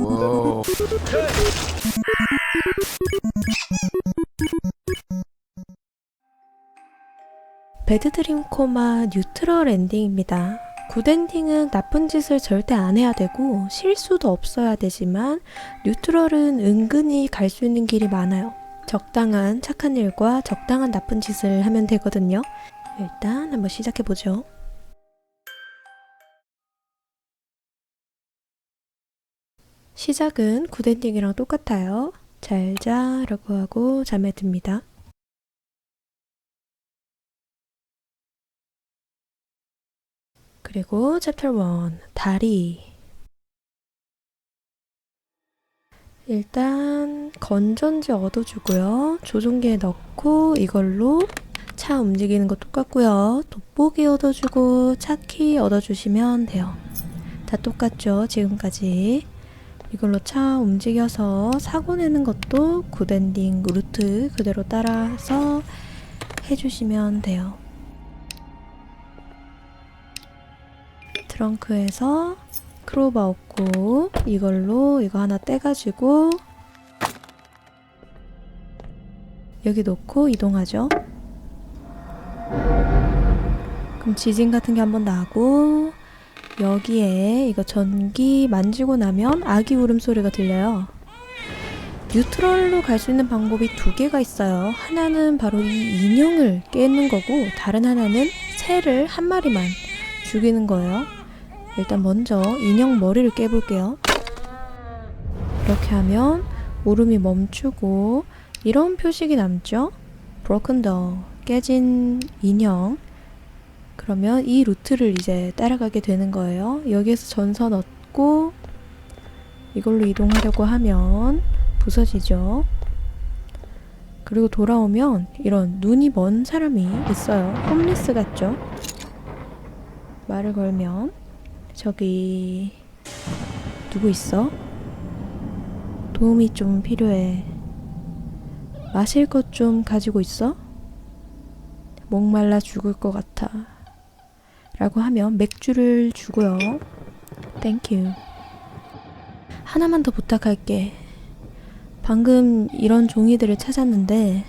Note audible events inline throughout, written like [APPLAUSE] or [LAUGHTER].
와우. 배드드림 코마 뉴트럴 엔딩입니다. 굿 엔딩은 나쁜 짓을 절대 안 해야 되고 실수도 없어야 되지만 뉴트럴은 은근히 갈 수 있는 길이 많아요. 적당한 착한 일과 적당한 나쁜 짓을 하면 되거든요. 일단 한번 시작해 보죠. 시작은 굿 엔딩이랑 똑같아요. 잘 자라고 하고 잠에 듭니다. 그리고 챕터 1 다리. 일단 건전지 얻어주고요. 조종기에 넣고 이걸로 차 움직이는 거 똑같고요. 돋보기 얻어주고 차키 얻어주시면 돼요. 다 똑같죠 지금까지 이걸로 차 움직여서 사고 내는 것도 굿엔딩 루트 그대로 따라서 해주시면 돼요 트렁크에서 크로바 얻고 이걸로 이거 하나 떼가지고 여기 놓고 이동하죠. 그럼 지진 같은 게 한번 나고 여기에 이거 전기 만지고 나면 아기 울음소리가 들려요. 뉴트럴로 갈 수 있는 방법이 두 개가 있어요. 하나는 바로 이 인형을 깨는 거고 다른 하나는 새를 한 마리만 죽이는 거예요. 일단 먼저 인형 머리를 깨볼게요. 이렇게 하면 울음이 멈추고 이런 표식이 남죠? broken doll, 깨진 인형. 그러면 이 루트를 이제 따라가게 되는 거예요. 여기에서 전선 얻고 이걸로 이동하려고 하면 부서지죠. 그리고 돌아오면 이런 눈이 먼 사람이 있어요. 홈리스 같죠? 말을 걸면 저기 누구 있어? 도움이 좀 필요해. 마실 것 좀 가지고 있어? 목말라 죽을 것 같아. 라고 하면 맥주를 주고요. 땡큐. 하나만 더 부탁할게. 방금 이런 종이들을 찾았는데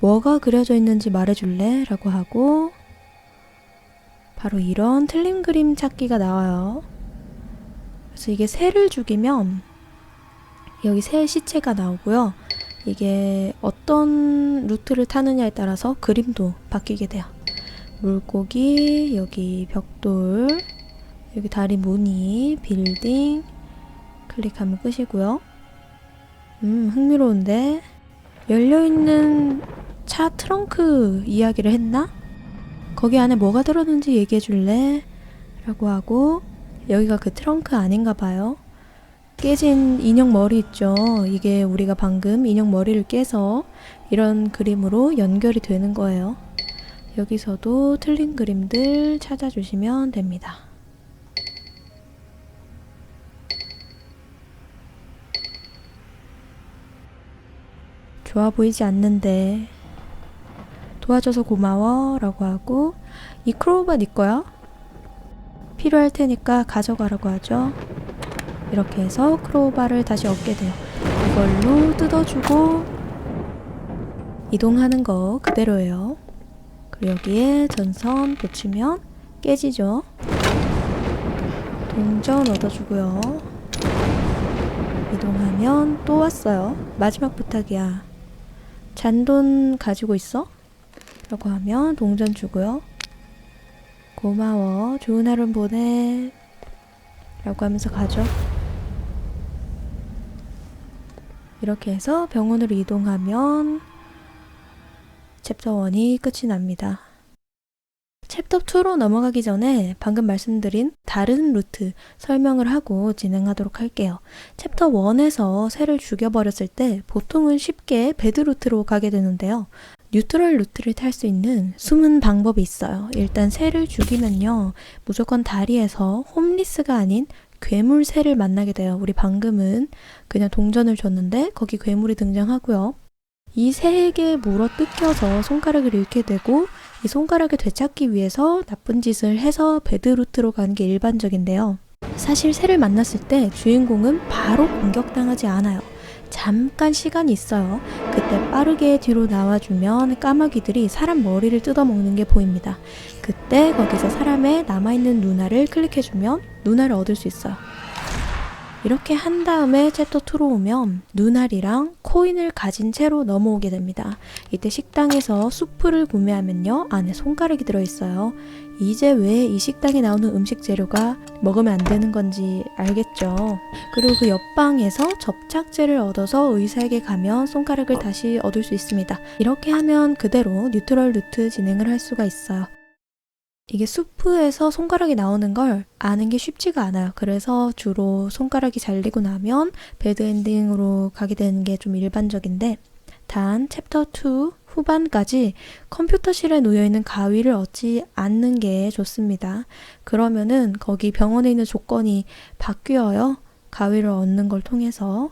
뭐가 그려져 있는지 말해줄래? 라고 하고 바로 이런 틀린 그림 찾기가 나와요. 그래서 이게 새를 죽이면 여기 새의 시체가 나오고요. 이게 어떤 루트를 타느냐에 따라서 그림도 바뀌게 돼요. 물고기, 여기 벽돌, 여기 다리 무늬, 빌딩 클릭하면 끝이고요. 음, 흥미로운데 열려있는 차 트렁크 이야기를 했나? 거기 안에 뭐가 들었는지 얘기해 줄래? 라고 하고 여기가 그 트렁크 아닌가 봐요. 깨진 인형 머리 있죠. 이게 우리가 방금 인형 머리를 깨서 이런 그림으로 연결이 되는 거예요. 여기서도 틀린 그림들 찾아주시면 됩니다. 좋아 보이지 않는데 도와줘서 고마워 라고 하고 이 크로우바 네 거야? 필요할 테니까 가져가라고 하죠 이렇게 해서 크로우바를 다시 얻게 돼요 이걸로 뜯어주고 이동하는 거 그대로예요 그리고 여기에 전선 붙이면 깨지죠 동전 얻어주고요 이동하면 또 왔어요 마지막 부탁이야 잔돈 가지고 있어? 라고 하면 동전 주고요. 고마워. 좋은 하루 보내. 라고 하면서 가죠. 이렇게 해서 병원으로 이동하면 챕터 1이 끝이 납니다. 챕터 2로 넘어가기 전에 방금 말씀드린 다른 루트 설명을 하고 진행하도록 할게요. 챕터 1에서 새를 죽여버렸을 때 보통은 쉽게 배드 루트로 가게 되는데요. 뉴트럴 루트를 탈 수 있는 숨은 방법이 있어요. 일단 새를 죽이면요. 무조건 다리에서 홈리스가 아닌 괴물 새를 만나게 돼요. 우리 방금은 그냥 동전을 줬는데 거기 괴물이 등장하고요. 이 새에게 물어 뜯겨서 손가락을 잃게 되고 이 손가락을 되찾기 위해서 나쁜 짓을 해서 배드 루트로 가는 게 일반적인데요. 사실 새를 만났을 때 주인공은 바로 공격당하지 않아요. 잠깐 시간이 있어요. 그때 빠르게 뒤로 나와주면 까마귀들이 사람 머리를 뜯어먹는 게 보입니다. 그때 거기서 사람의 남아있는 누나를 클릭해주면 누나를 얻을 수 있어요. 이렇게 한 다음에 챕터 2로 오면 누나리랑 코인을 가진 채로 넘어오게 됩니다. 이때 식당에서 수프를 구매하면요. 안에 손가락이 들어있어요. 이제 왜 이 식당에 나오는 음식 재료가 먹으면 안 되는 건지 알겠죠? 그리고 그 옆방에서 접착제를 얻어서 의사에게 가면 손가락을 다시 얻을 수 있습니다. 이렇게 하면 그대로 뉴트럴 루트 진행을 할 수가 있어요. 이게 수프에서 손가락이 나오는 걸 아는 게 쉽지가 않아요. 그래서 주로 손가락이 잘리고 나면 배드 엔딩으로 가게 되는 게 좀 일반적인데 단 챕터 2 후반까지 컴퓨터실에 놓여 있는 가위를 얻지 않는 게 좋습니다. 그러면은 거기 병원에 있는 조건이 바뀌어요. 가위를 얻는 걸 통해서.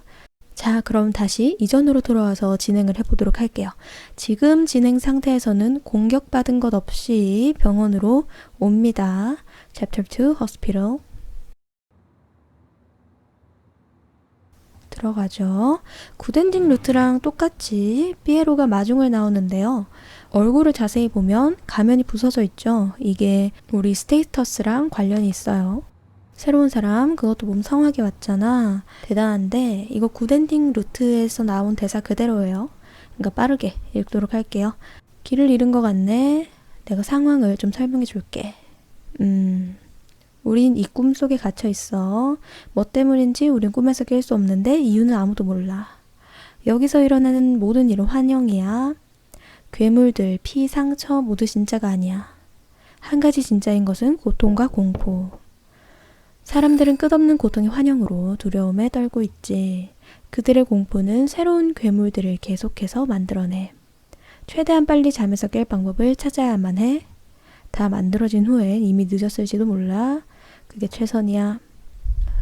자, 그럼 다시 이전으로 돌아와서 진행을 해보도록 할게요. 지금 진행 상태에서는 공격받은 것 없이 병원으로 옵니다. Chapter 2 Hospital. 들어가죠. 굿엔딩 루트랑 똑같이 삐에로가 마중을 나오는데요. 얼굴을 자세히 보면 가면이 부서져 있죠. 이게 우리 스테이터스랑 관련이 있어요. 새로운 사람 그것도 몸 성하게 왔잖아. 대단한데 이거 굿엔딩 루트에서 나온 대사 그대로예요. 그러니까 빠르게 읽도록 할게요. 길을 잃은 것 같네. 내가 상황을 좀 설명해 줄게. 음, 우린 이 꿈 속에 갇혀 있어. 뭐 때문인지 우린 꿈에서 깰 수 없는데 이유는 아무도 몰라. 여기서 일어나는 모든 일은 환영이야. 괴물들, 피, 상처 모두 진짜가 아니야. 한 가지 진짜인 것은 고통과 공포. 사람들은 끝없는 고통의 환영으로 두려움에 떨고 있지. 그들의 공포는 새로운 괴물들을 계속해서 만들어내. 최대한 빨리 잠에서 깰 방법을 찾아야만 해. 다 만들어진 후엔 이미 늦었을지도 몰라. 그게 최선이야.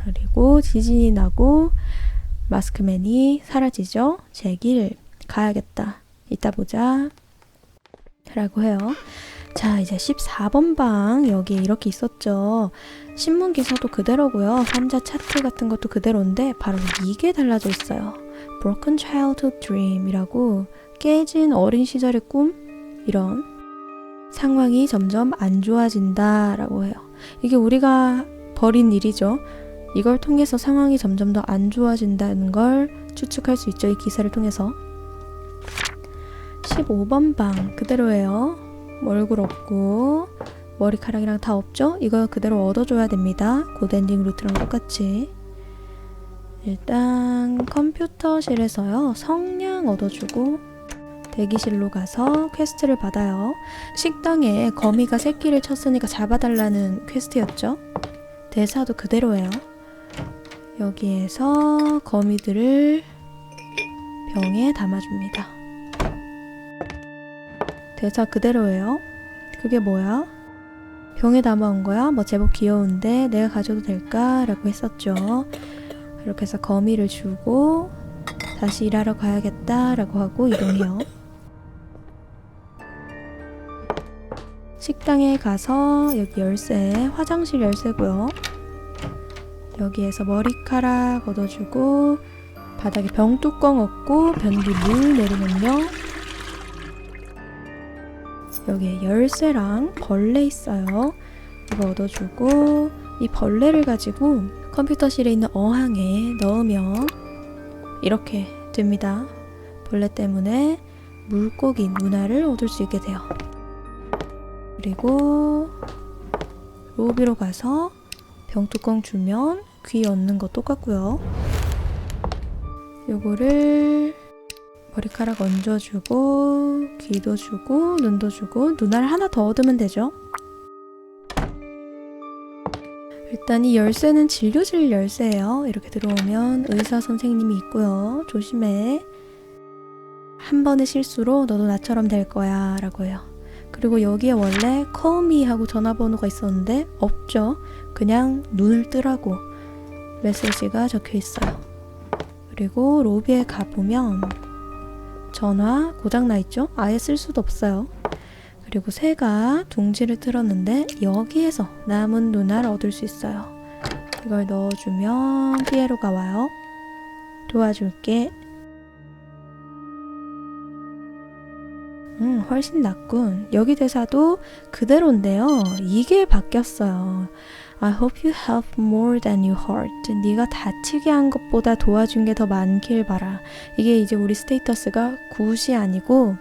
그리고 지진이 나고 마스크맨이 사라지죠. 제길 가야겠다. 이따 보자. 라고 해요. 자, 이제 14번 방 여기 이렇게 있었죠. 신문 기사도 그대로고요. 환자 차트 같은 것도 그대로인데 바로 이게 달라져 있어요. Broken Childhood Dream이라고 깨진 어린 시절의 꿈 이런 상황이 점점 안 좋아진다라고 해요. 이게 우리가 벌인 일이죠. 이걸 통해서 상황이 점점 더 안 좋아진다는 걸 추측할 수 있죠. 이 기사를 통해서. 15번 방 그대로예요. 얼굴 없고 머리카락이랑 다 없죠? 이거 그대로 얻어줘야 됩니다. 고엔딩 루트랑 똑같이. 일단 컴퓨터실에서요. 성냥 얻어주고 대기실로 가서 퀘스트를 받아요. 식당에 거미가 새끼를 쳤으니까 잡아달라는 퀘스트였죠. 대사도 그대로예요. 여기에서 거미들을 병에 담아줍니다. 대사 그대로예요. 그게 뭐야? 병에 담아온 거야? 뭐 제법 귀여운데 내가 가져도 될까? 라고 했었죠. 이렇게 해서 거미를 주고 다시 일하러 가야겠다 라고 하고 이동해요. 식당에 가서 여기 열쇠, 화장실 열쇠고요. 여기에서 머리카락 걷어주고 바닥에 병뚜껑 얻고 변기 물 내리면요. 여기에 열쇠랑 벌레 있어요. 이거 얻어주고 이 벌레를 가지고 컴퓨터실에 있는 어항에 넣으면 이렇게 됩니다. 벌레 때문에 물고기 문화를 얻을 수 있게 돼요. 그리고 로비로 가서 병뚜껑 주면 귀 얻는 거 똑같고요. 요거를 머리카락 얹어주고 귀도 주고 눈도 주고 눈알 하나 더 얻으면 되죠. 일단 이 열쇠는 진료실 열쇠예요. 이렇게 들어오면 의사 선생님이 있고요. 조심해. 한 번의 실수로 너도 나처럼 될 거야 라고 해요. 그리고 여기에 원래 me 하고 전화번호가 있었는데 없죠. 그냥 눈을 뜨라고 메시지가 적혀 있어요. 그리고 로비에 가보면 전화 고장나 있죠? 아예 쓸 수도 없어요. 그리고 새가 둥지를 틀었는데 여기에서 남은 눈알 얻을 수 있어요. 이걸 넣어주면 피에로가 와요. 도와줄게. 음, 훨씬 낫군. 여기 대사도 그대로인데요. 이게 바뀌었어요. I hope you help more than you hurt. 네가 다치게 한 것보다 도와준 게 더 많길 바라. 이게 이제 우리 스테이터스가 굿이 아니고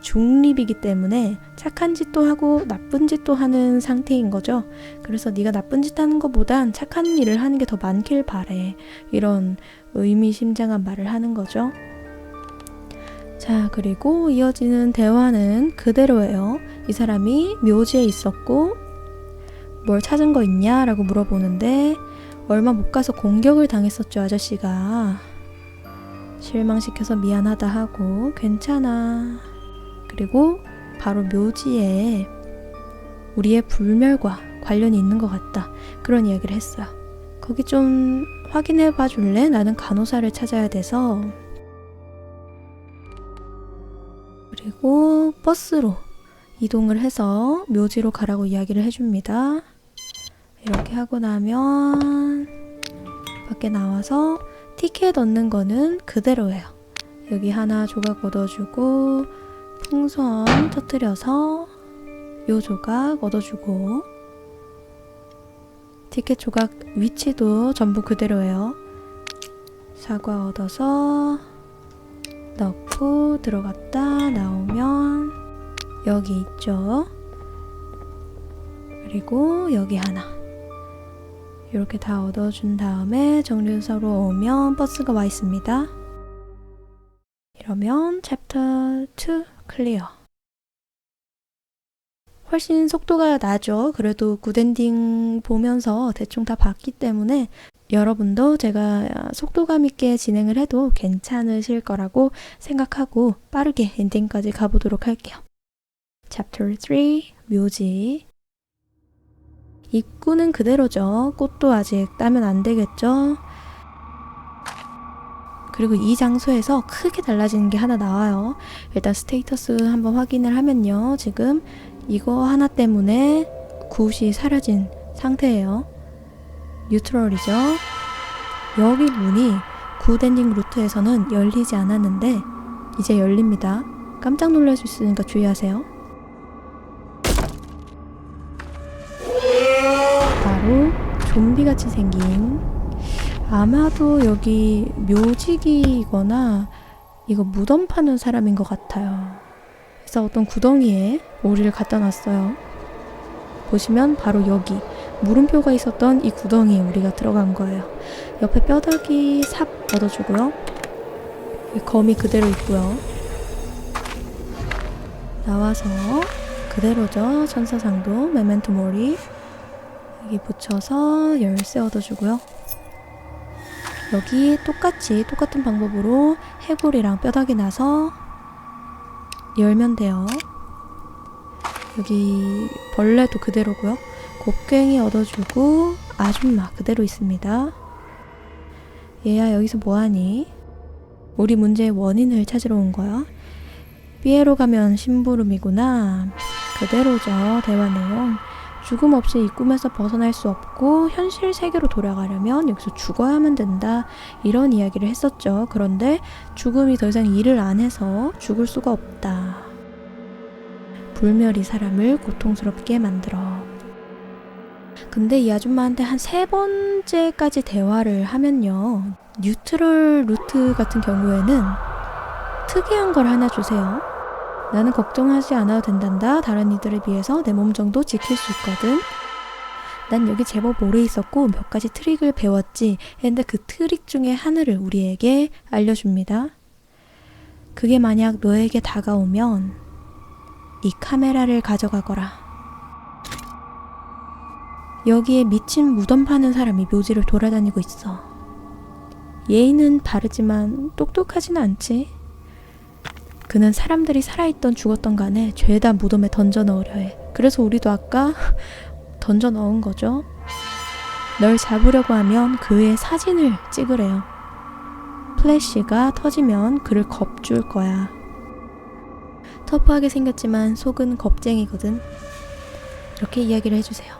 중립이기 때문에 착한 짓도 하고 나쁜 짓도 하는 상태인 거죠. 그래서 네가 나쁜 짓 하는 것보단 착한 일을 하는 게 더 많길 바래. 이런 의미심장한 말을 하는 거죠. 자, 그리고 이어지는 대화는 그대로예요. 이 사람이 묘지에 있었고, 뭘 찾은 거 있냐? 라고 물어보는데, 얼마 못 가서 공격을 당했었죠, 아저씨가. 실망시켜서 미안하다 하고, 괜찮아. 그리고 바로 묘지에 우리의 불멸과 관련이 있는 것 같다. 그런 이야기를 했어요. 거기 좀 확인해 봐 줄래? 나는 간호사를 찾아야 돼서. 그리고 버스로 이동을 해서 묘지로 가라고 이야기를 해줍니다. 이렇게 하고 나면 밖에 나와서 티켓 얻는 거는 그대로예요. 여기 하나 조각 얻어주고 풍선 터뜨려서 요 조각 얻어주고 티켓 조각 위치도 전부 그대로예요. 사과 얻어서 넣고 들어갔다 나오면 여기 있죠. 그리고 여기 하나. 이렇게 다 얻어준 다음에 정류소로 오면 버스가 와 있습니다. 이러면 챕터 2 클리어. 훨씬 속도가 나죠. 그래도 굿엔딩 보면서 대충 다 봤기 때문에 여러분도 제가 속도감 있게 진행을 해도 괜찮으실 거라고 생각하고 빠르게 엔딩까지 가보도록 할게요. Chapter 3 묘지 입구는 그대로죠. 꽃도 아직 따면 안 되겠죠. 그리고 이 장소에서 크게 달라지는 게 하나 나와요. 일단 스테이터스 한번 확인을 하면요. 지금 이거 하나 때문에 굿이 사라진 상태예요. 뉴트럴이죠. 여기 문이 굿 엔딩 루트에서는 열리지 않았는데 이제 열립니다. 깜짝 놀랄 수 있으니까 주의하세요. 좀비같이 생긴 아마도 여기 묘지기거나 이거 무덤 파는 사람인 것 같아요. 그래서 어떤 구덩이에 오리를 갖다 놨어요. 보시면 바로 여기 물음표가 있었던 이 구덩이에 우리가 들어간 거예요. 옆에 뼈다귀 삽 얻어주고요. 거미 그대로 있고요. 나와서 그대로죠. 천사상도 메멘토 모리 여기 붙여서 열쇠 얻어주고요. 여기 똑같이 똑같은 방법으로 해골이랑 뼈다귀 나서 열면 돼요. 여기 벌레도 그대로고요. 곡괭이 얻어주고 아줌마 그대로 있습니다. 얘야 여기서 뭐하니? 우리 문제의 원인을 찾으러 온 거야. 삐에로 가면 심부름이구나. 그대로죠 대화 내용. 죽음 없이 이 꿈에서 벗어날 수 없고 현실 세계로 돌아가려면 여기서 죽어야만 된다. 이런 이야기를 했었죠. 그런데 죽음이 더 이상 일을 안 해서 죽을 수가 없다. 불멸이 사람을 고통스럽게 만들어. 근데 이 아줌마한테 한 세 번째까지 대화를 하면요. 뉴트럴 루트 같은 경우에는 특이한 걸 하나 주세요. 나는 걱정하지 않아도 된단다. 다른 이들에 비해서 내 몸 정도 지킬 수 있거든. 난 여기 제법 오래 있었고 몇 가지 트릭을 배웠지. 근데 그 트릭 중에 하나를 우리에게 알려줍니다. 그게 만약 너에게 다가오면 이 카메라를 가져가거라. 여기에 미친 무덤 파는 사람이 묘지를 돌아다니고 있어. 예의는 바르지만 똑똑하진 않지. 그는 사람들이 살아있던 죽었던 간에 죄다 무덤에 던져 넣으려 해. 그래서 우리도 아까 [LAUGHS] 던져 넣은 거죠. 널 잡으려고 하면 그의 사진을 찍으래요. 플래시가 터지면 그를 겁줄 거야. 터프하게 생겼지만 속은 겁쟁이거든. 이렇게 이야기를 해주세요.